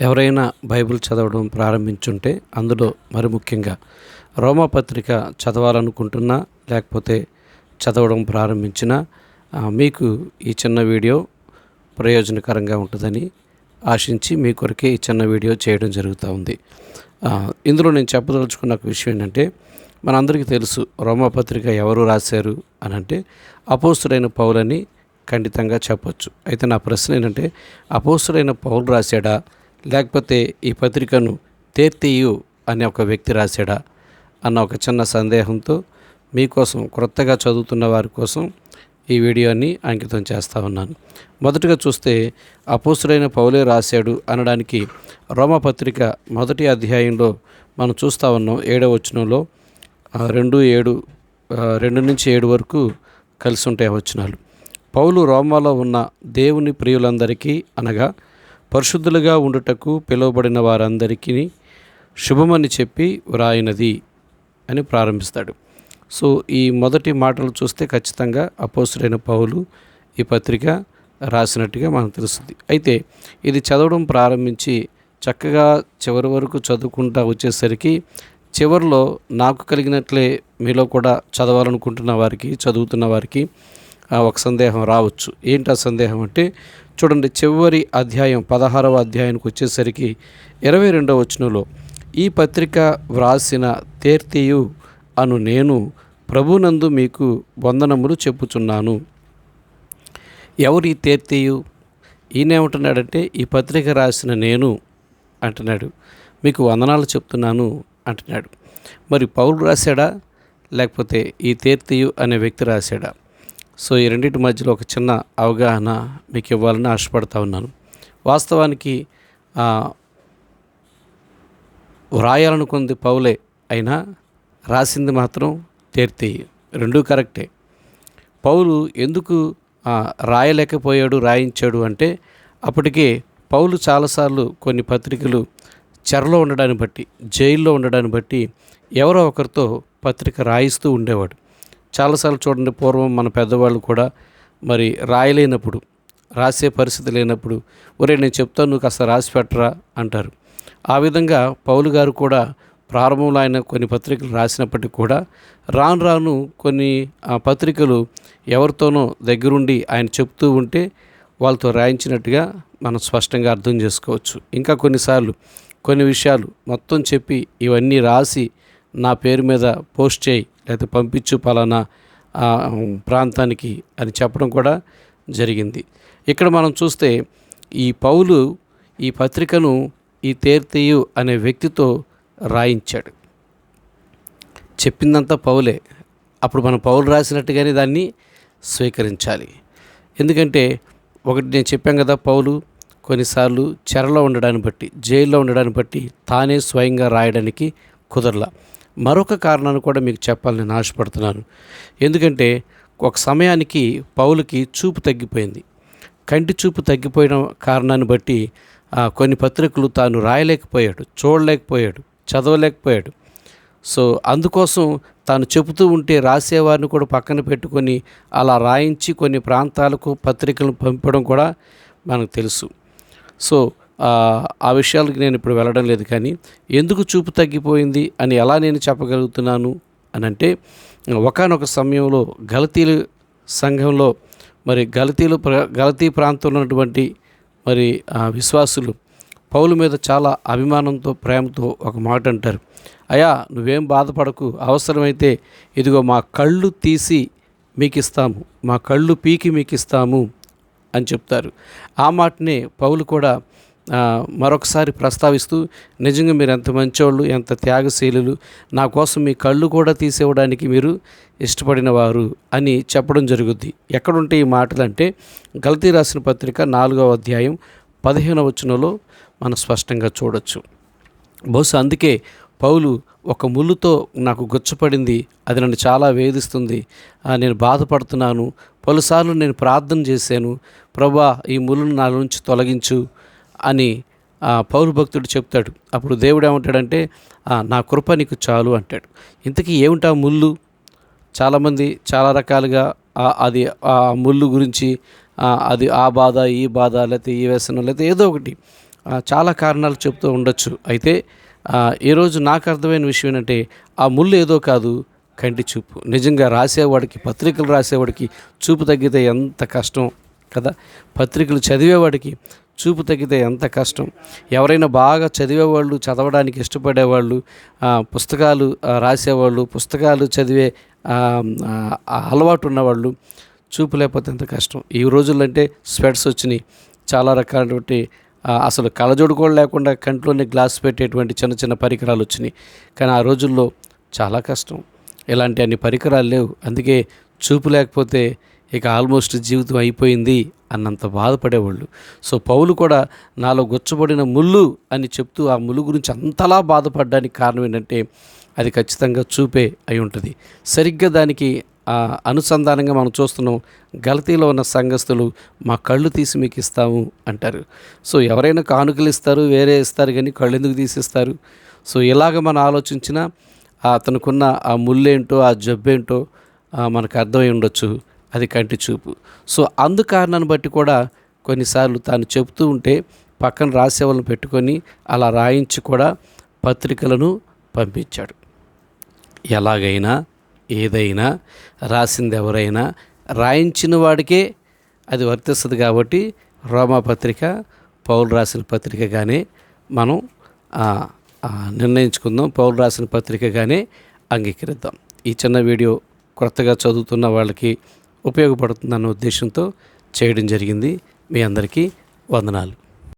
ఎవరైనా బైబిల్ చదవడం ప్రారంభించుంటే అందులో మరి ముఖ్యంగా రోమపత్రిక చదవాలనుకుంటున్నా లేకపోతే చదవడం ప్రారంభించినా మీకు ఈ చిన్న వీడియో ప్రయోజనకరంగా ఉంటుందని ఆశించి మీ కొరకే ఈ చిన్న వీడియో చేయడం జరుగుతూ ఉంది. ఇందులో నేను చెప్పదలుచుకున్న ఒక విషయం ఏంటంటే మనందరికీ తెలుసు రోమాపత్రిక ఎవరు రాశారు అని అంటే అపోస్తుడైన పౌలని ఖండితంగా చెప్పొచ్చు. అయితే నా ప్రశ్న ఏంటంటే అపోస్తుడైన పౌలు రాశాడా? లేకపోతే ఈ పత్రికను తేర్తియు అనే ఒక వ్యక్తి రాశాడా? అన్న ఒక చిన్న సందేహంతో మీకోసం క్రొత్తగా చదువుతున్న వారి కోసం ఈ వీడియోని అంకితం చేస్తూ ఉన్నాను. మొదటగా చూస్తే అపోసుడైన పౌలే రాశాడు అనడానికి రోమపత్రిక మొదటి అధ్యాయంలో మనం చూస్తూ ఉన్నాం ఏడవ వచనంలో రెండు ఏడు రెండు నుంచి ఏడు వరకు కలిసి ఉంటాయి వచనాలు. పౌలు రోమాలో ఉన్న దేవుని ప్రియులందరికీ అనగా పరిశుద్ధులుగా ఉండుటకు పిలువబడిన వారందరికీ శుభమని చెప్పి వ్రాయినది అని ప్రారంభిస్తాడు. సో ఈ మొదటి మాటలు చూస్తే ఖచ్చితంగా అపోసుడైన పౌలు ఈ పత్రిక రాసినట్టుగా మనకు తెలుస్తుంది. అయితే ఇది చదవడం ప్రారంభించి చక్కగా చివరి వరకు చదువుకుంటా వచ్చేసరికి చివరిలో నాకు కలిగినట్లే మీలో కూడా చదవాలనుకుంటున్న వారికి చదువుతున్న వారికి ఆ, ఒక సందేహం రావచ్చు. ఏంటి ఆ సందేహం అంటే చూడండి చివరి అధ్యాయం పదహారవ అధ్యాయానికి వచ్చేసరికి ఇరవై రెండవ వచనంలో ఈ పత్రిక వ్రాసిన తేర్తియు అను నేను ప్రభునందు మీకు వందనములు చెప్పుచున్నాను. ఎవరి ఈ ఈయనేమంటున్నాడంటే ఈ పత్రిక రాసిన నేను అంటున్నాడు. మీకు వందనాలు చెప్తున్నాను అంటున్నాడు. మరి పౌలు రాశాడా? లేకపోతే ఈ తేర్తీయు అనే వ్యక్తి రాశాడా? సో ఈ రెండింటి మధ్యలో ఒక చిన్న అవగాహన మీకు ఇవ్వాలని ఆశపడతా ఉన్నాను. వాస్తవానికి వ్రాయాలనుకుంది పౌలే అయినా రాసింది మాత్రం తేర్తీయు రెండూ కరెక్టే. పౌలు ఎందుకు రాయలేకపోయాడు రాయించాడు అంటే అప్పటికే పౌలు చాలాసార్లు కొన్ని పత్రికలు చెరలో ఉండడాన్ని బట్టి జైల్లో ఉండడాన్ని బట్టి ఎవరో ఒకరితో పత్రిక రాయిస్తూ ఉండేవాడు. చాలాసార్లు చూడండి పూర్వం మన పెద్దవాళ్ళు కూడా మరి రాయలేనప్పుడు రాసే పరిస్థితి లేనప్పుడు ఒరే నేను చెప్తాను నువ్వు కాస్త రాసి పెట్టరా అంటారు. ఆ విధంగా పౌలు గారు కూడా ప్రారంభంలో ఆయన కొన్ని పత్రికలు రాసినప్పటికీ కూడా రాను రాను కొన్ని ఆ, పత్రికలు ఎవరితోనో దగ్గరుండి ఆయన చెప్తూ ఉంటే వాళ్ళతో రాయించినట్టుగా మనం స్పష్టంగా అర్థం చేసుకోవచ్చు. ఇంకా కొన్నిసార్లు కొన్ని విషయాలు మొత్తం చెప్పి ఇవన్నీ రాసి నా పేరు మీద పోస్ట్ చేయి లేకపోతే పంపించు పలానా ప్రాంతానికి అని చెప్పడం కూడా జరిగింది. ఇక్కడ మనం చూస్తే ఈ పౌలు ఈ పత్రికను ఈ తేర్తీయు అనే వ్యక్తితో రాయించాడు. చెప్పిందంతా పౌలే. అప్పుడు మనం పౌలు రాసినట్టుగానే దాన్ని స్వీకరించాలి. ఎందుకంటే ఒకటి నేను చెప్పాను కదా పౌలు కొన్నిసార్లు చెరలో ఉండడాన్ని బట్టి జైల్లో ఉండడాన్ని బట్టి తానే స్వయంగా రాయడానికి కుదరలా. మరొక కారణాన్ని కూడా మీకు చెప్పాలని నాశపడుతున్నాను ఆశపడుతున్నాను. ఎందుకంటే ఒక సమయానికి పౌలుకి చూపు తగ్గిపోయింది. కంటి చూపు తగ్గిపోయిన కారణాన్ని బట్టి కొన్ని పత్రికలు తాను రాయలేకపోయాడు చూడలేకపోయాడు చదవలేకపోయాడు. సో అందుకోసం తాను చెబుతూ ఉంటే రాసేవారిని కూడా పక్కన పెట్టుకొని అలా రాయించి కొన్ని ప్రాంతాలకు పత్రికలు పంపడం కూడా మనకు తెలుసు. సో ఆ, విషయాలకి విషయాలకు నేను ఇప్పుడు వెళ్ళడం లేదు కానీ ఎందుకు చూపు తగ్గిపోయింది అని ఎలా నేను చెప్పగలుగుతున్నాను అని అంటే ఒకనొక సమయంలో గలతీలు సంఘంలో మరి గలతీలు ప్ర గలతీ ప్రాంతంలో ఉన్నటువంటి మరి విశ్వాసులు పౌలు మీద చాలా అభిమానంతో ప్రేమతో ఒక మాట అంటారు. అయ్యా నువ్వేం బాధపడకు అవసరమైతే ఇదిగో మా కళ్ళు తీసి మీకు ఇస్తాము మా కళ్ళు పీకి మీకు ఇస్తాము అని చెప్తారు. ఆ మాటనే పౌలు కూడా మరొకసారి ప్రస్తావిస్తూ నిజంగా మీరు ఎంత మంచోళ్ళు ఎంత త్యాగశీలులు నా కోసం మీ కళ్ళు కూడా తీసేవడానికి మీరు ఇష్టపడిన వారు అని చెప్పడం జరుగుద్ది. ఎక్కడుంటే ఈ మాటలు అంటే రాసిన పత్రిక నాలుగవ అధ్యాయం పదిహేనవ వచనంలో మనం స్పష్టంగా చూడొచ్చు. బహుశా అందుకే పౌలు ఒక ముళ్ళుతో నాకు గుచ్చపడింది అది నన్ను చాలా వేధిస్తుంది నేను బాధపడుతున్నాను పలుసార్లు నేను ప్రార్థన చేశాను ప్రభా ఈ ముళ్ళును నా నుంచి తొలగించు అని ఆ, పౌరు భక్తుడు చెప్తాడు. అప్పుడు దేవుడు ఏమంటాడంటే నా కృప నీకు చాలు అంటాడు. ఇంతకీ ఏమిటా ముళ్ళు? చాలామంది చాలా రకాలుగా అది ఆ ముళ్ళు గురించి అది ఆ బాధ ఈ బాధ లేకపోతే ఈ వ్యసనం లేకపోతే ఏదో ఒకటి చాలా కారణాలు చెప్తూ ఉండొచ్చు. అయితే ఈరోజు నాకు అర్థమైన విషయం ఏంటంటే ఆ ముళ్ళు ఏదో కాదు కంటి చూపు. నిజంగా రాసేవాడికి పత్రికలు రాసేవాడికి చూపు తగ్గితే ఎంత కష్టం కదా? పత్రికలు చదివేవాడికి చూపు తగ్గితే ఎంత కష్టం. ఎవరైనా బాగా చదివేవాళ్ళు చదవడానికి ఇష్టపడేవాళ్ళు పుస్తకాలు రాసేవాళ్ళు పుస్తకాలు చదివే అలవాటు ఉన్నవాళ్ళు చూపు లేకపోతే ఎంత కష్టం. ఈ రోజుల్లో అంటే స్వెట్స్ వచ్చినాయి. చాలా రకాలటువంటి అసలు కళ్ళజోడు కూడా లేకుండా కంట్లోనే గ్లాస్ పెట్టేటువంటి చిన్న చిన్న పరికరాలు వచ్చినాయి. కానీ ఆ రోజుల్లో చాలా కష్టం. ఇలాంటి అన్ని పరికరాలు లేవు. అందుకే చూపు లేకపోతే ఇక ఆల్మోస్ట్ జీవితం అయిపోయింది అన్నంత బాధపడేవాళ్ళు. సో పౌలు కూడా నాలో గుచ్చబడిన ముళ్ళు అని చెప్తూ ఆ ముళ్ళు గురించి అంతలా బాధపడడానికి కారణం ఏంటంటే అది ఖచ్చితంగా చూపే అయి ఉంటుంది. సరిగ్గా దానికి అనుసంధానంగా మనం చూస్తున్నాం గలతీలో ఉన్న సంఘస్థులు మా కళ్ళు తీసి మీకు ఇస్తాము అంటారు. సో ఎవరైనా కానుకలు ఇస్తారు వేరే ఇస్తారు కానీ కళ్ళు ఎందుకు తీసిస్తారు? సో ఇలాగ మనం ఆలోచించినా ఆ అతనుకున్న ఆ ముళ్ళేంటో ఆ జబ్బేంటో మనకు అర్థమై ఉండొచ్చు. అది కంటి చూపు. సో అందు కారణాన్ని బట్టి కూడా కొన్నిసార్లు తాను చెబుతూ ఉంటే పక్కన రాసేవాళ్ళని పెట్టుకొని అలా రాయించి కూడా పత్రికలను పంపించాడు. ఎలాగైనా ఏదైనా రాసింది ఎవరైనా రాయించిన వాడికే అది వర్తిస్తుంది కాబట్టి రోమా పత్రిక పౌలు రాసిన పత్రికగానే మనం నిర్ణయించుకుందాం. పౌలు రాసిన పత్రికగానే అంగీకరిద్దాం. ఈ చిన్న వీడియో కొత్తగా చదువుతున్న వాళ్ళకి ఉపయోగపడుతుందన్న ఉద్దేశంతో చేయడం జరిగింది. మీ అందరికీ వందనాలు.